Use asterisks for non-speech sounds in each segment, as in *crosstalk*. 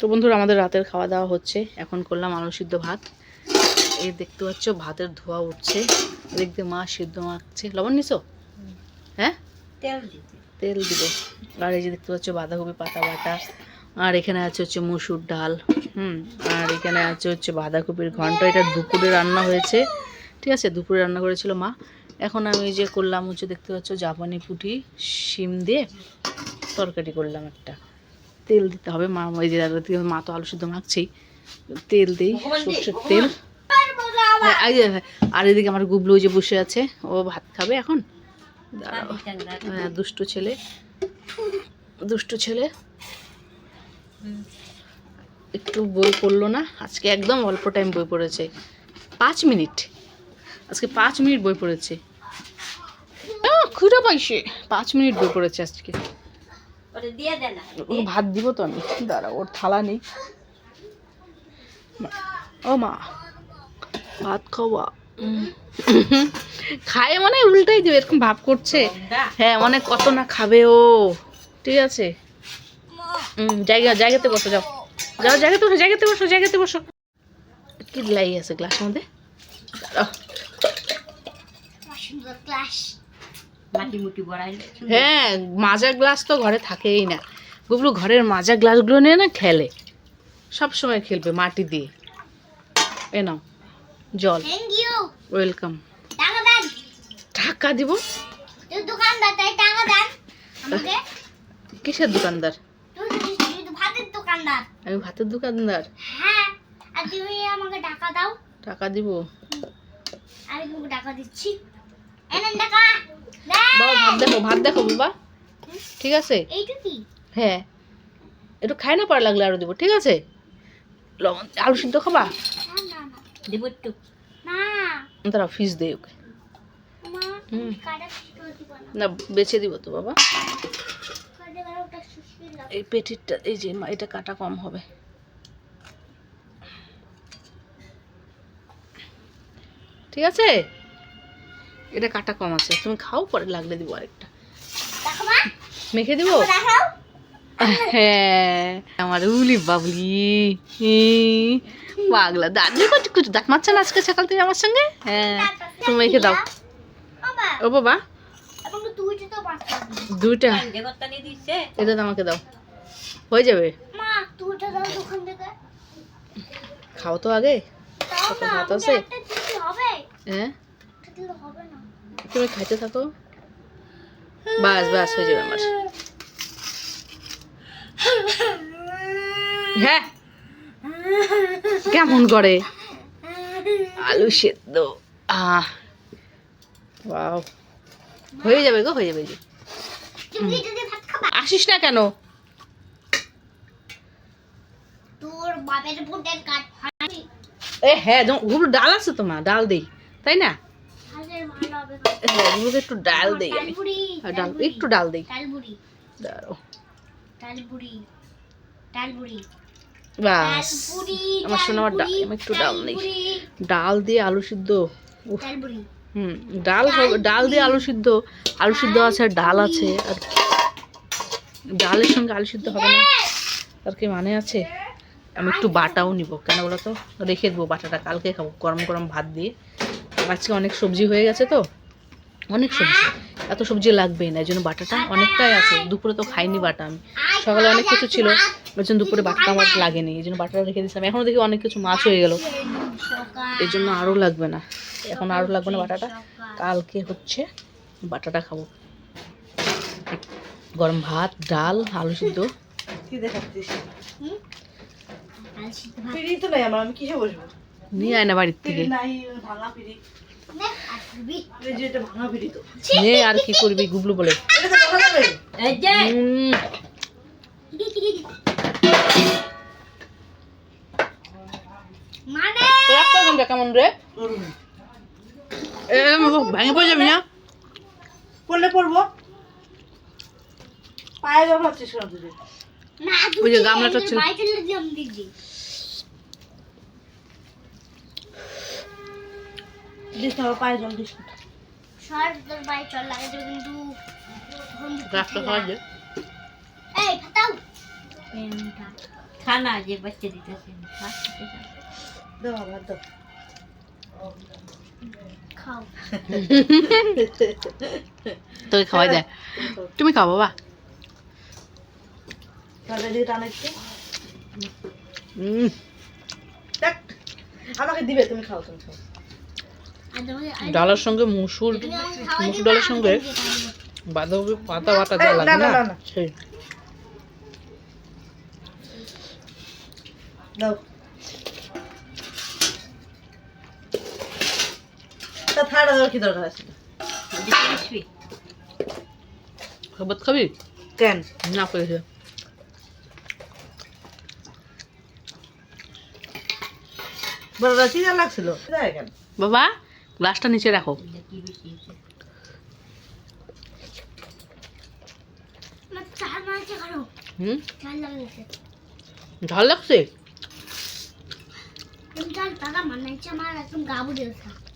তো বন্ধুরা আমাদের রাতের খাওয়া দাওয়া হচ্ছে। এখন করলাম আলু সিদ্ধ ভাত। এই দেখতে পাচ্ছ ভাতের ধোয়া উঠছে। দেখতে মা সিদ্ধ মাখছে। লবণ নিছো? হ্যাঁ? তেল তেল দিব। আর এই যে দেখতে পাচ্ছ বাঁধাকপি পাতা বাটা। আর এখানে আছে হচ্ছে মসুর ডাল। হুম আর এখানে আছে হচ্ছে বাঁধাকপির ঘন্ট। এটা দুপুরে রান্না হয়েছে। ঠিক আছে দুপুরে রান্না করেছিল মা। এখন আমি যে করলাম হচ্ছে দেখতে পাচ্ছ জাপানি পুঁটি শিম দিয়ে তরকারি করলাম একটা। তেল দিতে হবে। মা ওই যে মা তো আলু সিদ্ধ মাখছেই। তেল দিই সর্ষের তেল। হ্যাঁ, হ্যাঁ, আর এদিকে আমার গুবলু যে বসে আছে ও ভাত খাবে এখন। হ্যাঁ দুষ্টু ছেলে। দুষ্টু ছেলে। একটু বই পড়ল না? আজকে একদম অল্প টাইম বই পড়েছে। পাঁচ মিনিট। আজকে পাঁচ মিনিট বই পড়েছে। খুঁড়ে পাইছে। পাঁচ মিনিট বই পড়েছে আজকে। ওকে ভাত দিব তো আমি। দাঁড়া ওর থালা নেই। ও মা ভাত খাওয়া। খায় মানে উল্টাই দেবে এরকম ভাব করছে। হ্যাঁ মানে কত না খাবে ও। ঠিক আছে? হুম জায়গা জায়গাতে বসো যাও। যাও জায়গাতে বসো জায়গাতে বসো জায়গাতে বসো। কি লাই আছে গ্লাসের মধ্যে? দাঁড়াও। বড়াই হ্যাঁ মাজা গ্লাস তো ঘরে থাকেই না। গুবলু ঘরের মাজা গ্লাসগুলো নিয়ে না খেলে। সব সময় খেলবে মাটি দিয়ে। এ নাও জল। ওয়েলকাম টাকা দিব? দোকানদার তাই টাকা দেন আমাকে। কিসের দোকানদার? আমি ভাতের দোকানদার। হ্যাঁ আর তুমি আমাকে টাকা দাও। টাকা দিব। আমি তোমাকে টাকা দিচ্ছি। বাবা, ভাত দেখো ভাত দেখো বাবা। ঠিক আছে? হ্যাঁ। একটু খাই না পারা লাগলে আরও দিব, ঠিক আছে? লবণ, আলু খাবা? তারা ফিস দেয় ওকে। না, বেছে দিব তো বাবা। এই পেটিরটা, এই যে এটা কাটা কম হবে। ঠিক আছে? এটা কাটা কম আছে। তুমি খাও পরে লাগলে দিব আরেকটা। মেখে দেবো? হ্যাঁ আমার উলি বাবলি। পাগলা দাদি কত কিছু দাঁত মারছে না আজকে সকাল থেকে আমার সঙ্গে? হ্যাঁ তুমি মেখে দাও। ও বাবা। দুইটা দিচ্ছে এটা তো আমাকে দাও। হয়ে যাবে? খাও তো আগে। ভাত আছে? হ্যাঁ? তুমি খাইতে থাকো। বাস বাস হয়ে যাবে আমার। হ্যাঁ। কেমন করে? আলু সেদ্ধ। আহ। হয়ে যাবে গো হয়ে যাবে আসিস না কেন? তোর বাপের এ হ্যাঁ ডাল আছে তোমার ডাল দেই তাই না? হ্যাঁ একটু ডাল দেই আমি। হ্যাঁ, ডাল একটু ডাল দেই। বাস আমার শোনা আমার ডাল আমি একটু ডাল নেই। ডাল দিয়ে আলু সিদ্ধ। হুম ডাল ডাল দিয়ে আলু সিদ্ধ। আলু সিদ্ধ আছে আর ডাল আছে আর ডালের সঙ্গে আলু সিদ্ধ হবে না। তার কি মানে আছে? আমি একটু বাটাও নিব কেন বলো তো? রেখে দেবো বাটাটা কালকে খাব। গরম গরম ভাত দিয়ে। আজকে অনেক সবজি হয়ে গেছে তো। অনেক সবজি। এত সবজি লাগবেই না এই জন্য বাটাটা অনেকটাই আছে। দুপুরে তো খাইনি বাটা আমি। সকালে অনেক কিছু ছিল ওই জন্য দুপুরে বাটা আমার লাগেনি এই জন্য বাটাটা রেখে দিয়েছিলাম। এখনও দেখি অনেক কিছু মাছ হয়ে গেল। এই জন্য আরও লাগবে না। এখন আরও লাগবে না বাটাটা। কালকে হচ্ছে বাটাটা খাব। গরম ভাত ডাল আলু সিদ্ধ। কি দেখাচ্ছিস? হুম? ডাল সিদ্ধ ভাত পিড়ি তো নাই আমার আমি কিসে বসবো? নিয়ে আয় না বাড়ির থেকে। নে, আর কি করবি গুবলু বলে। মানে? কেমন রে? ভেঙে পড়ে যাবি না? পড়লে পড়ব। পায়ে ব্যবহার কেন তুই ওই যে গামলাটা ছিল। দিস না পায়ে জল দিস না। সর তোর বাইরে চল লাগে যাবে কিন্তু তখন খাওয়া যায় এই ফাটাও পেনটা খানা যে বাচ্চা দিতেছে খা, খেতে খা। দাও আবার দাও খাও তোকে খাওয়াই দেয় তুমি খাও বাবা আমাকে দিবে তুমি খাও তুমি খাও ডালের সঙ্গে মুসুর মুসুর ডালের সঙ্গে বাঁধাকপি পাতা বাটা যা লাগে না। সেই। খাবি? কেন? না বড় লাগছিল। বাবা গ্লাসটা নিচে রাখো। হুম? লাগছে। ঝাল লাগছে?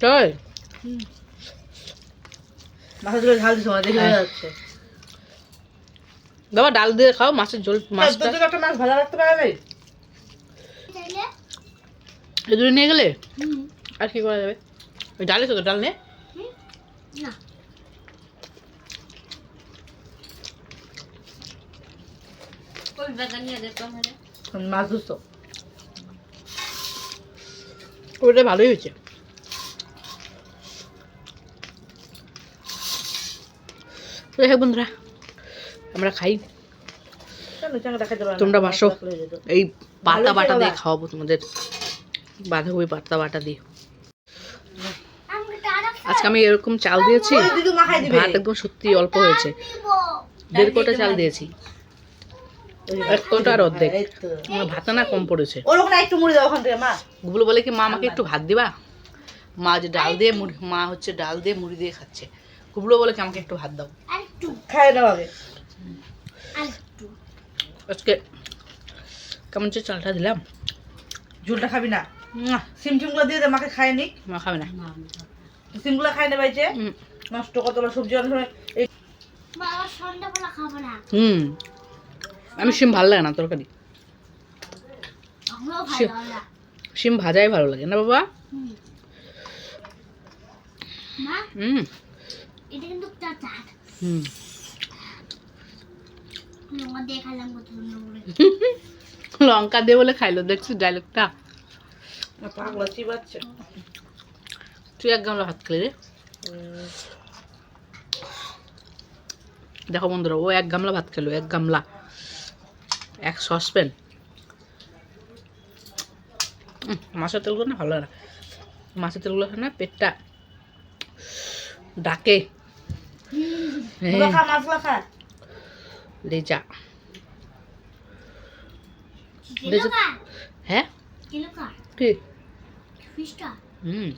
তাই? মাছগুলো ঝাল দিছো দেখে হ্যাঁ। যাচ্ছে। বাবা ডাল দিয়ে খাও মাছের ঝোল মাছটা। একটা মাছ ভাজা রাখতে পারে নাই নিয়ে গেলে? আর কি করা যাবে? ওই ডালে তো ডাল নে। না। মাছ ধুছো ওটা ভালোই হয়েছে। যাই হোক বন্ধুরা আমরা খাই? তোমরা বাসো। এই পাতা বাটা দিয়ে খাওয়াবো তোমাদের। বাঁধাকপি পাতা বাটা দিয়ে। আজকে আমি এরকম চাল দিয়েছি ভাত একদম সত্যি অল্প হয়েছে। দেড় কোটা চাল দিয়েছি। এক কোটা আর অর্ধেক। ভাত না কম পড়েছে। গুবলু বলে কি মা আমাকে একটু ভাত দিবা? মা যে ডাল দিয়ে মুড়ি মা হচ্ছে ডাল দিয়ে মুড়ি দিয়ে খাচ্ছে। গুবলু বলে কি আমাকে একটু ভাত দাও। খাই দাও আগে। আজকে কেমন যে চালটা দিলাম। ঝুলটা খাবি না? সিম টিমগুলো দিয়ে দে মাকে খায়নি মা খাব না। সিমগুলো খাই না বাইছে নষ্ট কতগুলো সবজি অনেক সময় হুম। আমি সিম ভালো লাগে না তরকারি। সিম ভাজাই ভালো লাগে না বাবা? হুম। হুম। লঙ্কা দিয়ে বলে খাইলো দেখছি ডায়লগটা? পাগলা চিবাচ্ছে। তুই এক গামলা ভাত খেলি রে দেখো বন্ধুরা ও এক গামলা ভাত খেলো এক গামলা। এক সসপ্যান। মাছের তেলগুলো না ভালো না। মাছের তেলগুলো না পেটটা ডাকে। মাছগুলো খা লেজা। হ্যাঁ? কি? হুম।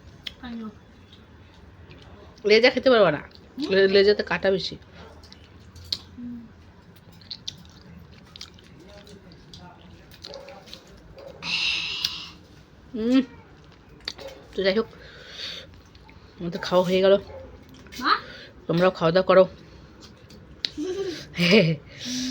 লেজা খেতে পারব না। লেজাতে কাটা বেশি। তো যাই হোক আমাদের খাওয়া হয়ে গেল। তোমরাও খাওয়া দাওয়া করো। *laughs*